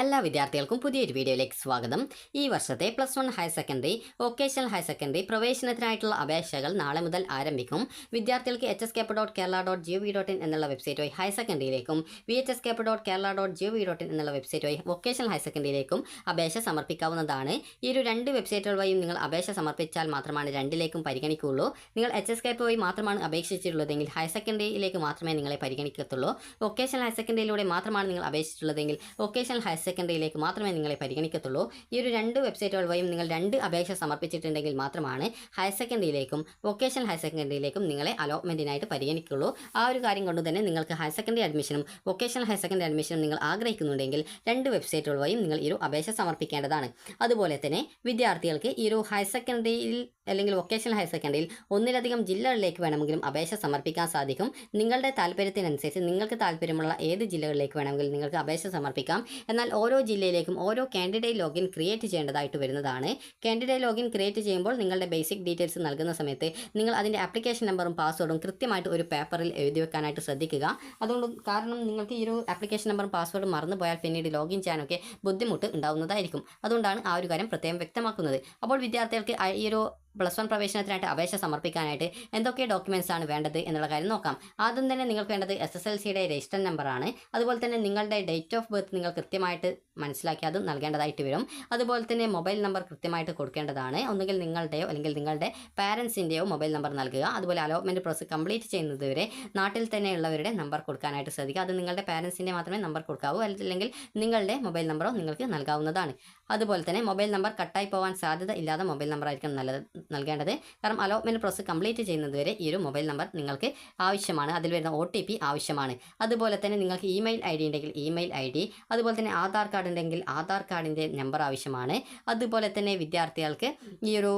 എല്ലാ വിദ്യാർത്ഥികൾക്കും പുതിയൊരു വീഡിയോയിലേക്ക് സ്വാഗതം. ഈ വർഷത്തെ plus one higher secondary vocational higher secondary പ്രവേശനത്തിനായിട്ടുള്ള അപേക്ഷകൾ നാളെ മുതൽ ആരംഭിക്കും. വിദ്യാർത്ഥികൾക്ക് H S cap dot Kerala dot G V dot in എന്നുള്ള വെബ്സൈറ്റ് വഴി higher സെക്കൻഡറിയിലേക്കും V H S cap dot Kerala dot G V dot in എന്നുള്ള വെബ്സൈറ്റ് വഴി vocational higher സെക്കൻഡറിയിലേക്കും അപേക്ഷ സമർപ്പിക്കാവുന്നതാണ്. ഈ ഒരു രണ്ട് വെബ്സൈറ്റുകൾ വഴിയും നിങ്ങൾ അപേക്ഷ സമർപ്പിച്ചാൽ മാത്രമാണ് രണ്ടിലേക്കും പരിഗണിക്കുകയുള്ളൂ. നിങ്ങൾ എച്ച് എസ് കേപ്പ് വഴി മാത്രമാണ് അപേക്ഷിച്ചിട്ടുള്ളതെങ്കിൽ ഹയർ സെക്കൻഡറിയിലേക്ക് മാത്രമേ നിങ്ങളെ പരിഗണിക്കത്തുള്ളൂ. വൊക്കേഷണൽ ഹയർ സെക്കൻഡറിയിലൂടെ മാത്രമാണ് നിങ്ങൾ അപേക്ഷിച്ചിട്ടുള്ളതെങ്കിൽ വൊക്കേഷണൽ ഹയർ സെക്കൻഡറിയിലേക്ക് മാത്രമേ നിങ്ങളെ പരിഗണിക്കത്തുള്ളൂ. ഈ ഒരു രണ്ട് വെബ്സൈറ്റുകൾ വഴിയും നിങ്ങൾ രണ്ട് അപേക്ഷ സമർപ്പിച്ചിട്ടുണ്ടെങ്കിൽ മാത്രമാണ് ഹയർ സെക്കൻഡറിയിലേക്കും വൊക്കേഷണൽ ഹയർ സെക്കൻഡറിയിലേക്കും നിങ്ങളെ അലോട്ട്മെന്റിനായിട്ട് പരിഗണിക്കുള്ളൂ ആ ഒരു കാര്യം കൊണ്ട് തന്നെ നിങ്ങൾക്ക് ഹയർ സെക്കൻഡറി അഡ്മിഷനും വൊക്കേഷണൽ ഹയർ സെക്കൻഡറി അഡ്മിഷനും നിങ്ങൾ ആഗ്രഹിക്കുന്നുണ്ടെങ്കിൽ രണ്ട് വെബ്സൈറ്റുകൾ വഴിയും നിങ്ങൾ ഈ ഒരു അപേക്ഷ സമർപ്പിക്കേണ്ടതാണ്. അതുപോലെ തന്നെ വിദ്യാർത്ഥികൾക്ക് ഈ ഒരു ഹയർ സെക്കൻഡറിയിൽ അല്ലെങ്കിൽ വൊക്കേഷണൽ ഹയർ സെക്കൻഡറിയിൽ ഒന്നിലധികം ജില്ലകളിലേക്ക് വേണമെങ്കിലും അപേക്ഷ സമർപ്പിക്കാൻ സാധിക്കും. നിങ്ങളുടെ താല്പര്യത്തിനനുസരിച്ച് നിങ്ങൾക്ക് താല്പര്യമുള്ള ഏത് ജില്ലകളിലേക്ക് വേണമെങ്കിലും നിങ്ങൾക്ക് അപേക്ഷ സമർപ്പിക്കാം. എന്നാൽ ഓരോ ജില്ലയിലേക്കും ഓരോ കാൻഡിഡേറ്റ് ലോഗിൻ ക്രിയേറ്റ് ചെയ്യേണ്ടതായിട്ട് വരുന്നതാണ്. കാൻഡിഡേറ്റ് ലോഗിൻ ക്രിയേറ്റ് ചെയ്യുമ്പോൾ നിങ്ങളുടെ ബേസിക് ഡീറ്റെയിൽസ് നൽകുന്ന സമയത്ത് നിങ്ങൾ അതിന്റെ ആപ്ലിക്കേഷൻ നമ്പറും പാസ്വേഡും കൃത്യമായിട്ട് ഒരു പേപ്പറിൽ എഴുതി വെക്കാനായിട്ട് ശ്രദ്ധിക്കുക. അതുകൊണ്ട് കാരണം നിങ്ങൾക്ക് ഈ ഒരു ആപ്ലിക്കേഷൻ നമ്പറും പാസ്വേഡും മറന്നു പോയാൽ പിന്നീട് ലോഗിൻ ചെയ്യാനൊക്കെ ബുദ്ധിമുട്ട് ഉണ്ടാവുന്നതായിരിക്കും. അതുകൊണ്ടാണ് ആ ഒരു കാര്യം പ്രത്യേകം വ്യക്തമാക്കുന്നത്. അപ്പോൾ വിദ്യാർത്ഥികൾക്ക് ഈ ഒരു പ്ലസ് വൺ പ്രവേശനത്തിനായിട്ട് അപേക്ഷ സമർപ്പിക്കാനായിട്ട് എന്തൊക്കെ ഡോക്യുമെന്റ്സ് ആണ് വേണ്ടത് എന്നുള്ള കാര്യം നോക്കാം. ആദ്യം തന്നെ നിങ്ങൾക്ക് വേണ്ടത് എസ് എസ് എൽ സിയുടെ രജിസ്റ്റർ നമ്പറാണ് അതുപോലെ തന്നെ നിങ്ങളുടെ ഡേറ്റ് ഓഫ് ബർത്ത് നിങ്ങൾ കൃത്യമായിട്ട് മനസ്സിലാക്കി അതും നൽകേണ്ടതായിട്ട് വരും. അതുപോലെ തന്നെ മൊബൈൽ നമ്പർ കൃത്യമായിട്ട് കൊടുക്കേണ്ടതാണ്. ഒന്നുകിൽ നിങ്ങളുടെയോ അല്ലെങ്കിൽ നിങ്ങളുടെ പാരൻസിന്റെയോ മൊബൈൽ നമ്പർ നൽകുക. അതുപോലെ അലോട്ട്മെന്റ് പ്രോസസ് കംപ്ലീറ്റ് ചെയ്യുന്നതുവരെ നാട്ടിൽ തന്നെയുള്ളവരുടെ നമ്പർ കൊടുക്കാനായിട്ട് ശ്രദ്ധിക്കുക. അത് നിങ്ങളുടെ പാരൻസിന്റെ മാത്രമേ നമ്പർ കൊടുക്കാവൂ. അല്ലെങ്കിൽ നിങ്ങളുടെ മൊബൈൽ നമ്പറോ നിങ്ങൾക്ക് നൽകാവുന്നതാണ്. അതുപോലെ തന്നെ മൊബൈൽ നമ്പർ കട്ടായി പോകാൻ സാധ്യത ഇല്ലാത്ത മൊബൈൽ നമ്പർ ആയിരിക്കും നല്ലത് നൽകേണ്ടത്. കാരണം അലോട്ട്മെന്റ് പ്രോസസ് കംപ്ലീറ്റ് ചെയ്യുന്നതുവരെ ഈ ഒരു മൊബൈൽ നമ്പർ നിങ്ങൾക്ക് ആവശ്യമാണ്. അതിൽ വരുന്ന ഒ ആവശ്യമാണ്. അതുപോലെ തന്നെ നിങ്ങൾക്ക് ഇമെയിൽ ഐ ഡി ഉണ്ടെങ്കിൽ ഇമെയിൽ ഐ ഡി അതുപോലെ തന്നെ ആധാർ കാർഡ് ഉണ്ടെങ്കിൽ ആധാർ കാർഡിന്റെ നമ്പർ ആവശ്യമാണ്. അതുപോലെ തന്നെ വിദ്യാർത്ഥികൾക്ക് ഈ ഒരു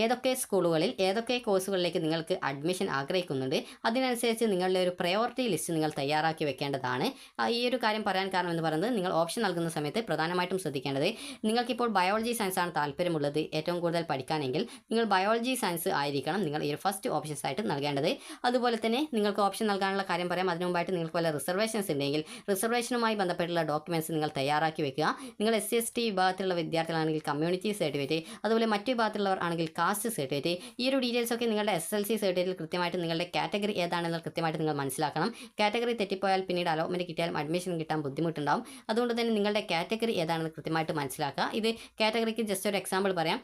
ഏതൊക്കെ സ്കൂളുകളിൽ ഏതൊക്കെ കോഴ്സുകളിലേക്ക് നിങ്ങൾക്ക് അഡ്മിഷൻ ആഗ്രഹിക്കുന്നുണ്ട് അതിനനുസരിച്ച് നിങ്ങളുടെ ഒരു പ്രയോറിറ്റി ലിസ്റ്റ് നിങ്ങൾ തയ്യാറാക്കി വെക്കേണ്ടതാണ്. ഈ ഒരു കാര്യം പറയാൻ കാരണം എന്ന് പറയുന്നത് നിങ്ങൾ ഓപ്ഷൻ നൽകുന്ന സമയത്ത് പ്രധാനമായിട്ടും ശ്രദ്ധിക്കേണ്ടത് നിങ്ങൾക്കിപ്പോൾ ബയോളജി സയൻസ് ആണ് താല്പര്യമുള്ളത് ഏറ്റവും കൂടുതൽ പഠിക്കാനെങ്കിൽ നിങ്ങൾ ബയോളജി സയൻസ് ആയിരിക്കണം നിങ്ങൾ ഈ ഫസ്റ്റ് ഓപ്ഷൻസ് ആയിട്ട് നൽകേണ്ടത്. അതുപോലെ തന്നെ നിങ്ങൾക്ക് ഓപ്ഷൻ നൽകാനുള്ള കാര്യം പറയാം അതിനു മുമ്പായിട്ട് നിങ്ങൾക്ക് വല്ല റിസർവേഷൻസ് ഉണ്ടെങ്കിൽ റിസർവേഷനുമായി ബന്ധപ്പെട്ടുള്ള ഡോക്യുമെന്റ്സ് നിങ്ങൾ തയ്യാറാക്കി വെക്കുക. നിങ്ങൾ എസ് സി എസ് ടി വിഭാഗത്തിലുള്ള വിദ്യാർത്ഥികളാണെങ്കിൽ കമ്മ്യൂണിറ്റി സർട്ടിഫിക്കറ്റ് അതുപോലെ മറ്റു വിഭാഗത്തിലുള്ളവർ ആണെങ്കിൽ കാസ്റ്റ് സർട്ടിഫിക്കറ്റ് ഈ ഒരു ഡീറ്റെയിൽസ് ഒക്കെ നിങ്ങളുടെ എസ് എൽ സി സർട്ടിഫിക്കറ്റിൽ കൃത്യമായിട്ട് നിങ്ങളുടെ കാറ്റഗറി ഏതാണെന്ന് കൃത്യമായിട്ട് നിങ്ങൾ മനസ്സിലാക്കണം. കാറ്റഗറി തെറ്റിപ്പോയാൽ പിന്നീട് അലോട്ട്മെന്റ് കിട്ടിയാലും അഡ്മിഷൻ കിട്ടാൻ ബുദ്ധിമുട്ടുണ്ടാവും. അതുകൊണ്ട് തന്നെ നിങ്ങളുടെ കാറ്റഗറി ഏതാണെന്ന് കൃത്യമായിട്ട് മനസ്സിലാക്കുക. ഇത് കാറ്റഗറിക്ക് ജസ്റ്റ് ഒരു എക്സാമ്പിൾ പറയാം.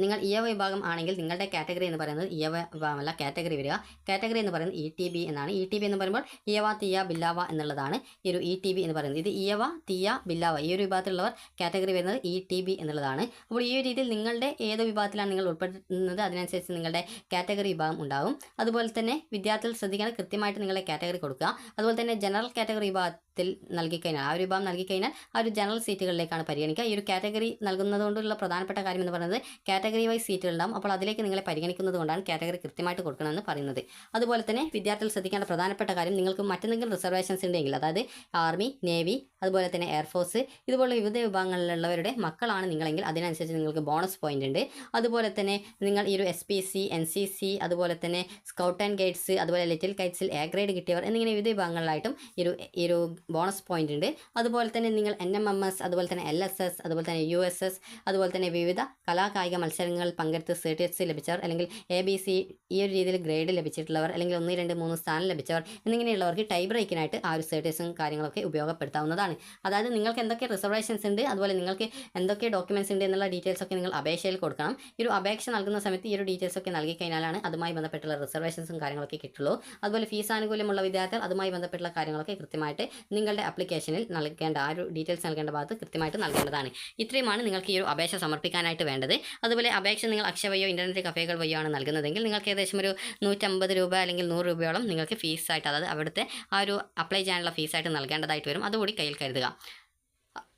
നിങ്ങൾ ഇ എവ വിഭാഗം ആണെങ്കിൽ നിങ്ങളുടെ കാറ്റഗറി എന്ന് പറയുന്നത് ഇ എ വിഭാഗമല്ല കാറ്റഗറി വരിക. കാറ്റഗറി എന്ന് പറയുന്നത് ഇ ടി ബി എന്നാണ്. ഇ ടി ബി എന്ന് പറയുമ്പോൾ ഇയവ തീയ ബില്ലാവ എന്നുള്ളതാണ് ഈ ഒരു ഇ ടി ബി എന്ന് പറയുന്നത്. ഇത് ഇയവ തീയ ബില്ലാവ ഈ ഒരു വിഭാഗത്തിലുള്ളവർ കാറ്റഗറി വരുന്നത് ഇ ടി ബി എന്നുള്ളതാണ്. അപ്പോൾ ഈ ഒരു രീതിയിൽ നിങ്ങളുടെ ഏത് വിഭാഗത്തിലാണ് നിങ്ങൾ ഉൾപ്പെടുന്നത് അതിനനുസരിച്ച് നിങ്ങളുടെ കാറ്റഗറി വിഭാഗം ഉണ്ടാകും അതുപോലെ തന്നെ വിദ്യാർത്ഥികൾ ശ്രദ്ധിക്കാൻ കൃത്യമായിട്ട് നിങ്ങളുടെ കാറ്റഗറി കൊടുക്കുക. അതുപോലെ തന്നെ ജനറൽ കാറ്റഗറി വിഭാഗത്തിൽ നൽകിക്കഴിഞ്ഞാൽ ആ ഒരു വിഭാഗം നൽകിക്കഴിഞ്ഞാൽ ആ ഒരു ജനറൽ സീറ്റുകളിലേക്കാണ് പരിഗണിക്കുക. ഈ ഒരു കാറ്റഗറി നൽകുന്നതുകൊണ്ടുള്ള പ്രധാനപ്പെട്ട കാര്യം എന്ന് പറയുന്നത് കാറ്റഗറി വൈസ് സീറ്റുകൾ ഉണ്ടാവും അപ്പോൾ അതിലേക്ക് നിങ്ങളെ പരിഗണിക്കുന്നത് കൊണ്ടാണ് കാറ്റഗറി കൃത്യമായിട്ട് കൊടുക്കണമെന്ന് പറയുന്നത്. അതുപോലെ തന്നെ വിദ്യാർത്ഥികൾ ശ്രദ്ധിക്കേണ്ട പ്രധാനപ്പെട്ട കാര്യം നിങ്ങൾക്ക് മറ്റെന്തെങ്കിലും റിസർവേഷൻസ് ഉണ്ടെങ്കിൽ അതായത് ആർമി നേവി അതുപോലെ തന്നെ എയർഫോഴ്സ് ഇതുപോലുള്ള വിവിധ വിഭാഗങ്ങളിലുള്ളവരുടെ മക്കളാണ് നിങ്ങളെങ്കിൽ അതിനനുസരിച്ച് നിങ്ങൾക്ക് ബോണസ് പോയിന്റ് ഉണ്ട്. അതുപോലെ തന്നെ നിങ്ങൾ ഈ ഒരു S P C N C C അതുപോലെ തന്നെ സ്കൗട്ട് ആൻഡ് ഗൈഡ്സ് അതുപോലെ ലിറ്റിൽ കൈറ്റ്സിൽ എ ഗ്രേഡ് കിട്ടിയവർ എന്നിങ്ങനെ വിവിധ വിഭാഗങ്ങളിലായിട്ടും ഈ ഒരു ഈ ഒരു ബോണസ് പോയിന്റ് ഉണ്ട്. അതുപോലെ തന്നെ നിങ്ങൾ എൻ എം എം എസ് അതുപോലെ തന്നെ എൽ എസ് എസ് അതുപോലെ തന്നെ യു എസ് എസ് അതുപോലെ തന്നെ വിവിധ കലാകായിക മത്സരങ്ങളിൽ പങ്കെടുത്ത് സർട്ടിഫിക്കറ്റ്സ് ലഭിച്ചവർ അല്ലെങ്കിൽ എ ബി സി ഈ ഒരു രീതിയിൽ ഗ്രേഡ് ലഭിച്ചിട്ടുള്ളവർ അല്ലെങ്കിൽ ഒന്ന് രണ്ട് മൂന്ന് സ്ഥാനം ലഭിച്ചവർ എന്നിങ്ങനെയുള്ളവർക്ക് ടൈ ബ്രേക്കിനായിട്ട് ആ ഒരു സർട്ടിഫിക്കറ്റ്സും കാര്യങ്ങളൊക്കെ ഉപയോഗപ്പെടുത്താവുന്നതാണ്. അതായത് നിങ്ങൾക്ക് എന്തൊക്കെ റിസർവേഷൻസ് ഉണ്ട് അതുപോലെ നിങ്ങൾക്ക് എന്തൊക്കെ ഡോക്യുമെന്റ്സ് ഉണ്ട് എന്നുള്ള ഡീറ്റെയിൽസ് ഒക്കെ നിങ്ങൾ അപേക്ഷയിൽ കൊടുക്കണം. ഈ ഒരു അപേക്ഷ നൽകുന്ന സമയത്ത് ഈ ഒരു ഡീറ്റെയിൽസ് ഒക്കെ നൽകി കഴിഞ്ഞാലാണ് അതുമായി ബന്ധപ്പെട്ടുള്ള റിസർവേഷൻസും കാര്യങ്ങളൊക്കെ കിട്ടുള്ളൂ. അതുപോലെ ഫീസ് ആനുകൂല്യമുള്ള വിദ്യാർത്ഥികൾ അതുമായി ബന്ധപ്പെട്ടുള്ള കാര്യങ്ങളൊക്കെ കൃത്യമായിട്ട് നിങ്ങളുടെ അപ്ലിക്കേഷനിൽ നൽകേണ്ട ആ ഒരു ഡീറ്റെയിൽസ് നൽകേണ്ട ഭാഗത്ത് കൃത്യമായിട്ട് നൽകേണ്ടതാണ്. ഇത്രയുമാണ് നിങ്ങൾക്ക് ഈ ഒരു അപേക്ഷ സമർപ്പിക്കാനായിട്ട് വേണ്ടത്. അതുപോലെ അപേക്ഷ നിങ്ങൾ അക്ഷയ വഴിയോ ഇന്റർനെറ്റ് കഫേകൾ വഴിയോ ആണ് നൽകുന്നതെങ്കിൽ നിങ്ങൾക്ക് ഏകദേശം ഒരു നൂറ്റമ്പത് രൂപ അല്ലെങ്കിൽ നൂറ് രൂപയോളം നിങ്ങൾക്ക് ഫീസായിട്ട് അതായത് അവിടുത്തെ ആ ഒരു അപ്ലൈ ചെയ്യാനുള്ള ഫീസായിട്ട് നൽകേണ്ടതായിട്ട് വരും. അതുകൂടി കയ്യിൽ കരുതുക.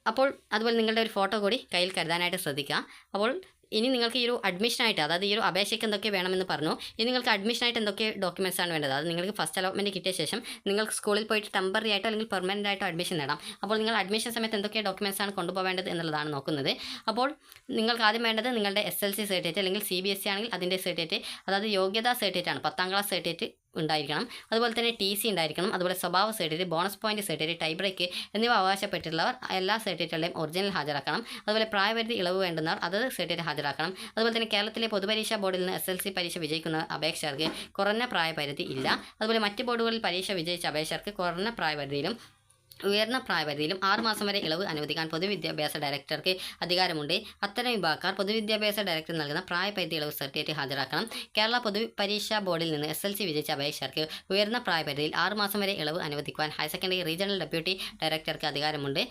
അപ്പോൾ അതുപോലെ നിങ്ങളുടെ ഒരു ഫോട്ടോ കൂടി കയ്യിൽ കരുതാനായിട്ട് ശ്രദ്ധിക്കുക. അപ്പോൾ ഇനി നിങ്ങൾക്ക് ഈ ഒരു അഡ്മിഷനായിട്ട് അതായത് ഈ ഒരു അപേക്ഷയ്ക്ക് എന്തൊക്കെ വേണമെന്ന് പറഞ്ഞു. ഇനി നിങ്ങൾക്ക് അഡ്മിഷനായിട്ട് എന്തൊക്കെ ഡോക്യുമെന്റ്സ് ആണ് വേണ്ടത്? അത് നിങ്ങൾക്ക് ഫസ്റ്റ് അലോട്ട്മെന്റ് കിട്ടിയ ശേഷം നിങ്ങൾക്ക് സ്കൂളിൽ പോയിട്ട് ടെമ്പററി ആയിട്ടോ അല്ലെങ്കിൽ പെർമനന്റ് ആയിട്ടോ അഡ്മിഷൻ നേടാം. അപ്പോൾ നിങ്ങൾ അഡ്മിഷൻ സമയത്ത് എന്തൊക്കെ ഡോക്യുമെന്റ്സ് ആണ് കൊണ്ടുപോകേണ്ടത് എന്നുള്ളതാണ് നോക്കുന്നത്. അപ്പോൾ നിങ്ങൾക്ക് ആദ്യം വേണ്ടത് നിങ്ങളുടെ എസ് എൽ സി സർട്ടിഫിക്കറ്റ് അല്ലെങ്കിൽ സി ബി എസ് സി ആണെങ്കിൽ അതിന്റെ സർട്ടിഫിക്കറ്റ് അതായത് യോഗ്യതാ സർട്ടിഫിക്കറ്റ് ആണ്. പത്താം ക്ലാസ് സർട്ടിഫിക്കറ്റ് ഉണ്ടായിരിക്കണം. അതുപോലെ തന്നെ ടി സി ഉണ്ടായിരിക്കണം. അതുപോലെ സ്വഭാവ certificate bonus point certificate tie break എന്നിവ അവകാശപ്പെട്ടിട്ടുള്ളവർ എല്ലാ സർട്ടിഫിക്കറ്റുകളെയും ഒറിജിനൽ ഹാജരാക്കണം. അതുപോലെ പ്രായപരിധി ഇളവ് വേണ്ടുന്നവർ അത് സർട്ടിഫിക്കറ്റ് ഹാജരാക്കണം. അതുപോലെ തന്നെ കേരളത്തിലെ പൊതുപരീക്ഷാ ബോർഡിൽ നിന്ന് എസ് എൽ സി പരീക്ഷ വിജയിക്കുന്ന അപേക്ഷകർക്ക് കുറഞ്ഞ പ്രായപരിധി ഇല്ല. അതുപോലെ മറ്റ് ബോർഡുകളിൽ പരീക്ഷ വിജയിച്ച അപേക്ഷകർക്ക് കുറഞ്ഞ പ്രായപരിധിയിലും ഉയർന്ന പ്രായപരിധിയിലും ആറുമാസം വരെ ഇളവ് അനുവദിക്കാൻ പൊതുവിദ്യാഭ്യാസ ഡയറക്ടർക്ക് അധികാരമുണ്ട്. അത്തരം വിഭാഗക്കാർ പൊതുവിദ്യാഭ്യാസ ഡയറക്ടർ നൽകുന്ന പ്രായപരിധി ഇളവ് സർട്ടിഫിക്കറ്റ് ഹാജരാക്കണം. കേരള പൊതുപരീക്ഷാ ബോർഡിൽ നിന്ന് എസ് എൽ സി വിജയിച്ച അപേക്ഷകർക്ക് ഉയർന്ന പ്രായപരിധിയിൽ ആറുമാസം വരെ ഇളവ് അനുവദിക്കുവാൻ ഹയർ സെക്കൻഡറി റീജിയണൽ ഡെപ്യൂട്ടി ഡയറക്ടർക്ക് അധികാരമുണ്ട്.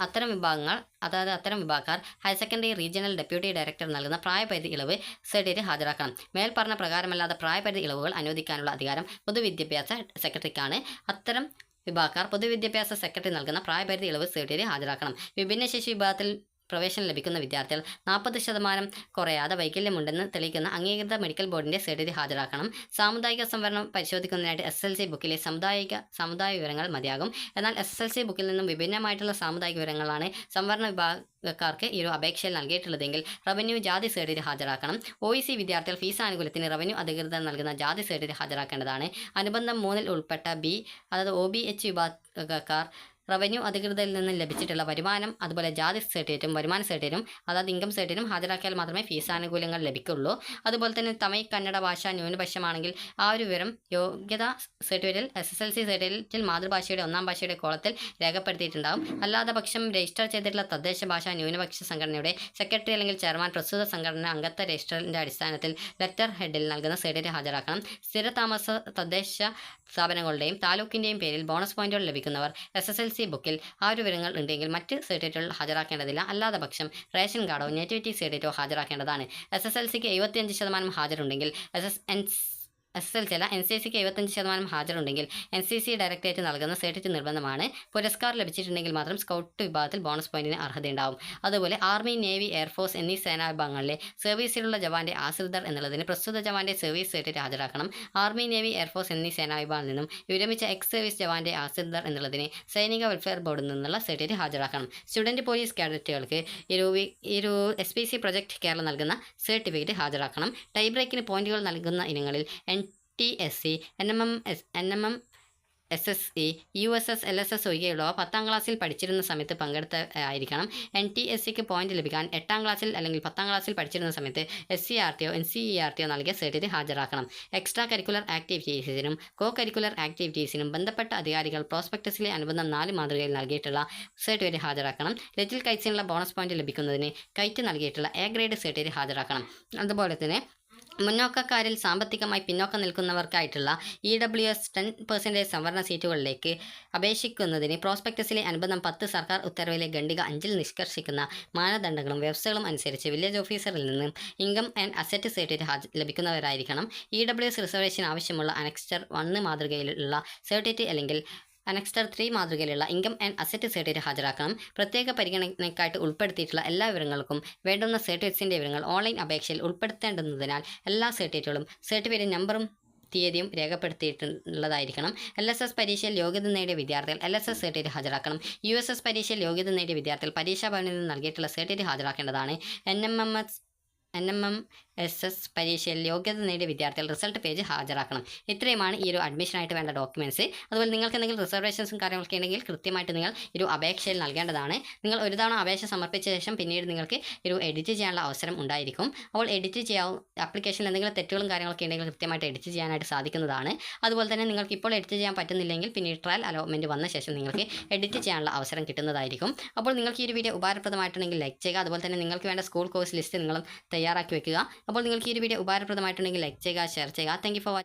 അത്തരം വിഭാഗങ്ങൾ അതായത് അത്തരം വിഭാഗക്കാർ higher secondary regional deputy director നൽകുന്ന പ്രായപരിധി ഇളവ് സർട്ടിഫിക്കറ്റ് ഹാജരാക്കണം. മേൽപ്പറഞ്ഞ പ്രകാരമല്ലാതെ പ്രായപരിധി ഇളവുകൾ അനുവദിക്കാനുള്ള അധികാരം പൊതുവിദ്യാഭ്യാസ സെക്രട്ടറിക്കാണ്. അത്തരം വിഭാഗക്കാർ പൊതുവിദ്യാഭ്യാസ സെക്രട്ടറി നൽകുന്ന പ്രായപരിധി ഇളവ് സർട്ടിഫിക്കറ്റ് ഹാജരാക്കണം. വിഭിന്നശേഷി വിഭാഗത്തിൽ പ്രവേശനം ലഭിക്കുന്ന വിദ്യാർത്ഥികൾ നാൽപ്പത് ശതമാനം കുറയാതെ വൈകല്യമുണ്ടെന്ന് തെളിയിക്കുന്ന അംഗീകൃത മെഡിക്കൽ ബോർഡിന്റെ സർട്ടിഫിക്കറ്റ് ഹാജരാക്കണം. സാമുദായിക സംവരണം പരിശോധിക്കുന്നതിനായിട്ട് എസ് എൽ സി ബുക്കിലെ സാമുദായിക സമുദായ വിവരങ്ങൾ മതിയാകും. എന്നാൽ എസ് എൽ സി ബുക്കിൽ നിന്നും വിഭിന്നമായിട്ടുള്ള സാമുദായിക വിവരങ്ങളാണ് സംവരണ വിഭാഗക്കാർക്ക് ഈ ഒരു അപേക്ഷയിൽ നൽകിയിട്ടുള്ളതെങ്കിൽ റവന്യൂ ജാതി സർട്ടിഫിക്കറ്റ് ഹാജരാക്കണം. ഒ ഇ സി വിദ്യാർത്ഥികൾ ഫീസ് ആനുകൂല്യത്തിന് റവന്യൂ അധികൃതർ നൽകുന്ന ജാതി സർട്ടിഫിക്കറ്റ് ഹാജരാക്കേണ്ടതാണ്. അനുബന്ധം മൂന്നിൽ ഉൾപ്പെട്ട ബി അതായത് ഒ ബി എച്ച് വിഭാഗക്കാർ റവന്യൂ അധികൃതരിൽ നിന്ന് ലഭിച്ചിട്ടുള്ള വരുമാനം അതുപോലെ ജാതി സർട്ടിഫിക്കറ്റും വരുമാന സർട്ടിഫിക്കറ്റും അതായത് ഇൻകം സർട്ടിഫിക്കറ്റും ഹാജരാക്കിയാൽ മാത്രമേ ഫീസ് ആനുകൂല്യങ്ങൾ ലഭിക്കുള്ളൂ. അതുപോലെ തന്നെ തമിഴ് കന്നഡ ഭാഷ ന്യൂനപക്ഷമാണെങ്കിൽ ആ ഒരു വിവരം യോഗ്യത സർട്ടിഫിക്കറ്റിൽ എസ് എസ് എൽ സി സർട്ടിഫിക്കറ്റിൽ മാതൃഭാഷയുടെ ഒന്നാം ഭാഷയുടെ കോളത്തിൽ രേഖപ്പെടുത്തിയിട്ടുണ്ടാകും അല്ലാതെ പക്ഷം രജിസ്റ്റർ ചെയ്തിട്ടുള്ള തദ്ദേശ ഭാഷ ന്യൂനപക്ഷ സംഘടനയുടെ സെക്രട്ടറി അല്ലെങ്കിൽ ചെയർമാൻ പ്രസ്തുത സംഘടന അംഗത്വ രജിസ്റ്ററിന്റെ അടിസ്ഥാനത്തിൽ ലെറ്റർ ഹെഡിൽ നൽകുന്ന സർട്ടിഫിക്കറ്റ് ഹാജരാക്കണം. സ്ഥിരതാമസ തദ്ദേശ സ്ഥാപനങ്ങളുടെയും താലൂക്കിന്റെയും പേരിൽ ബോണസ് പോയിന്റുകൾ ലഭിക്കുന്നവർ എസ് എസ് എൽ സി ബുക്കിൽ ആ ഒരു വിവരങ്ങൾ ഉണ്ടെങ്കിൽ മറ്റ് സർട്ടിഫിക്കറ്റുകൾ ഹാജരാക്കേണ്ടതില്ല. അല്ലാതെ പക്ഷം റേഷൻ കാർഡോ നേറ്റിവിറ്റി സർട്ടിഫിക്കറ്റോ ഹാജരാക്കേണ്ടതാണ്. എസ് എസ് എൽ സിക്ക് എഴുപത്തിയഞ്ച് ശതമാനം ഹാജരുണ്ടെങ്കിൽ S S N S L ചില എൻ സി സിക്ക് എഴുപത്തഞ്ച് ശതമാനം ഹാജരുണ്ടെങ്കിൽ എൻ സി സി ഡയറക്ടറേറ്റ് നൽകുന്ന സർട്ടിഫിക്കറ്റ് നിർബന്ധമാണ്. പുരസ്കാരം ലഭിച്ചിട്ടുണ്ടെങ്കിൽ മാത്രം സ്കൗട്ട് വിഭാഗത്തിൽ ബോണസ് പോയിന്റിന് അർഹതയുണ്ടാവും. അതുപോലെ ആർമി നേവി എയർഫോഴ്സ് എന്നീ സേനാ വിഭാഗങ്ങളിലെ സർവീസിലുള്ള ജവാന്റെ ആശ്രിതർ എന്നുള്ളതിന് പ്രസ്തുത ജവാന്റെ സർവീസ് സർട്ടിഫിക്കറ്റ് ഹാജരാക്കണം. ആർമി നേവി എയർഫോഴ്സ് എന്നീ സേനാ വിഭാഗത്തിൽ നിന്നും വിരമിച്ച എക്സ് സർവീസ് ജവാന്റെ ആശ്രിതർ എന്നുള്ളതിന് സൈനിക വെൽഫെയർ ബോർഡിൽ നിന്നുള്ള സർട്ടിഫിക്കറ്റ് ഹാജരാക്കണം. സ്റ്റുഡന്റ് പോലീസ് കാഡറ്റുകൾക്ക് ഒരു S P C project Kerala നൽകുന്ന സർട്ടിഫിക്കറ്റ് ഹാജരാക്കണം. ടൈ ബ്രേക്കിന് പോയിന്റുകൾ നൽകുന്ന ഇനങ്ങളിൽ N T S C N M M S N M M S S E U S S L S S ഒഴികെയുള്ളവ പത്താം ക്ലാസ്സിൽ പഠിച്ചിരുന്ന സമയത്ത് പങ്കെടുത്ത ആയിരിക്കണം. എൻ ടി എസ് സിക്ക് പോയിന്റ് ലഭിക്കാൻ എട്ടാം ക്ലാസ്സിൽ അല്ലെങ്കിൽ പത്താം ക്ലാസ്സിൽ പഠിച്ചിരുന്ന സമയത്ത് S C R T O N C E R T O നൽകിയ സർട്ടിഫിക്കറ്റ് ഹാജരാക്കണം. എക്സ്ട്രാ കരിക്കുലർ ആക്ടിവിറ്റീസിനും കോ കരിക്കുലർ ആക്ടിവിറ്റീസിനും ബന്ധപ്പെട്ട അധികാരികൾ പ്രോസ്പെക്ടസിലെ അനുബന്ധം നാല് മാതൃകയിൽ നൽകിയിട്ടുള്ള സർട്ടിഫിക്കറ്റ് ഹാജരാക്കണം. ലിറ്റിൽ കൈറ്റ്സിനുള്ള ബോണസ് പോയിന്റ് ലഭിക്കുന്നതിന് കൈറ്റ് നൽകിയിട്ടുള്ള എ ഗ്രേഡ് സർട്ടിഫിക്കറ്റ് ഹാജരാക്കണം. അതുപോലെ തന്നെ മുന്നോക്കക്കാരിൽ സാമ്പത്തികമായി പിന്നോക്കം നിൽക്കുന്നവർക്കായിട്ടുള്ള E W S ten percentage സംവരണ സീറ്റുകളിലേക്ക് അപേക്ഷിക്കുന്നതിന് പ്രോസ്പെക്ടസിലെ അനുബന്ധം പത്ത് സർക്കാർ ഉത്തരവിലെ ഖണ്ഡിക അഞ്ചിൽ നിഷ്കർഷിക്കുന്ന മാനദണ്ഡങ്ങളും വ്യവസ്ഥകളും അനുസരിച്ച് വില്ലേജ് ഓഫീസറിൽ നിന്ന് ഇൻകം ആൻഡ് അസറ്റ് സർട്ടിഫിക്കറ്റ് ലഭിക്കുന്നവരായിരിക്കണം. ഇ ഡബ്ല്യു എസ് റിസർവേഷൻ ആവശ്യമുള്ള അനക്സ്റ്റർ വണ്ണ് മാതൃകയിലുള്ള സർട്ടിഫിക്കറ്റ് അല്ലെങ്കിൽ അനക്സ്റ്റർ ത്രീ മാതൃകയിലുള്ള ഇൻകം ആൻഡ് അസറ്റ് സർട്ടിഫിക്കറ്റ് ഹാജരാക്കണം. പ്രത്യേക പരിഗണനയ്ക്കായിട്ട് ഉൾപ്പെടുത്തിയിട്ടുള്ള എല്ലാ വിവരങ്ങൾക്കും വേണ്ടുന്ന സർട്ടിഫിക്കറ്റ്സിന്റെ വിവരങ്ങൾ ഓൺലൈൻ അപേക്ഷയിൽ ഉൾപ്പെടുത്തേണ്ടുന്നതിനാൽ എല്ലാ സർട്ടിഫിക്കറ്റുകളും സർട്ടിഫിക്കറ്റ് നമ്പറും തീയതിയും രേഖപ്പെടുത്തിയിട്ടുള്ളതായിരിക്കണം. എൽ എസ് എസ് പരീക്ഷയിൽ യോഗ്യത നേടിയ വിദ്യാർത്ഥികൾ എൽ എസ് എസ് സർട്ടിഫിക്കറ്റ് ഹാജരാക്കണം. യു എസ് എസ് പരീക്ഷയിൽ യോഗ്യത നേടിയ വിദ്യാർത്ഥികൾ പരീക്ഷാ ഭവനിൽ നിന്ന് നൽകിയിട്ടുള്ള certificate ഹാജരാക്കേണ്ടതാണ്. N M M S N M M S S പരീക്ഷയിൽ യോഗ്യത നേടിയ വിദ്യാർത്ഥികൾ റിസൾട്ട് പേജ് ഹാജരാക്കണം. ഇത്രയുമാണ് ഈ ഒരു അഡ്മിഷനായിട്ട് വേണ്ട ഡോക്യുമെന്റ്സ് അതുപോലെ നിങ്ങൾക്ക് എന്തെങ്കിലും റിസർവേഷൻസും കാര്യങ്ങളൊക്കെ ഉണ്ടെങ്കിൽ കൃത്യമായിട്ട് നിങ്ങൾ ഒരു അപേക്ഷയിൽ നൽകേണ്ടതാണ്. നിങ്ങൾ ഒരു തവണ അപേക്ഷ സമർപ്പിച്ച ശേഷം പിന്നീട് നിങ്ങൾക്ക് ഒരു എഡിറ്റ് ചെയ്യാനുള്ള അവസരം ഉണ്ടായിരിക്കും. അപ്പോൾ എഡിറ്റ് ചെയ്യാവും അപ്ലിക്കേഷനിൽ എന്തെങ്കിലും തെറ്റുകളും കാര്യങ്ങളൊക്കെ ഉണ്ടെങ്കിൽ കൃത്യമായിട്ട് എഡിറ്റ് ചെയ്യാനായിട്ട് സാധിക്കുന്നതാണ്. അതുപോലെ തന്നെ നിങ്ങൾക്ക് ഇപ്പോൾ എഡിറ്റ് ചെയ്യാൻ പറ്റുന്നില്ലെങ്കിൽ പിന്നീട് ട്രയൽ അലോട്ട്മെന്റ് വന്ന ശേഷം നിങ്ങൾക്ക് എഡിറ്റ് ചെയ്യാനുള്ള അവസരം കിട്ടുന്നതായിരിക്കും. അപ്പോൾ നിങ്ങൾക്ക് ഈ ഒരു വീഡിയോ ഉപകാരപ്രദമായിട്ടുണ്ടെങ്കിൽ ലൈക്ക് ചെയ്യുക. അതുപോലെ തന്നെ നിങ്ങൾക്ക് വേണ്ട സ്കൂൾ കോഴ്സ് ലിസ്റ്റ് നിങ്ങളും തയ്യാറാക്കി വെക്കുക. അപ്പോൾ നിങ്ങൾക്ക് ഈ ഒരു വീഡിയോ ഉപകാരപ്രദമായിട്ടുണ്ടെങ്കിൽ ലൈക്ക് ചെയ്യുക ഷെയർ ചെയ്യുക. Thank for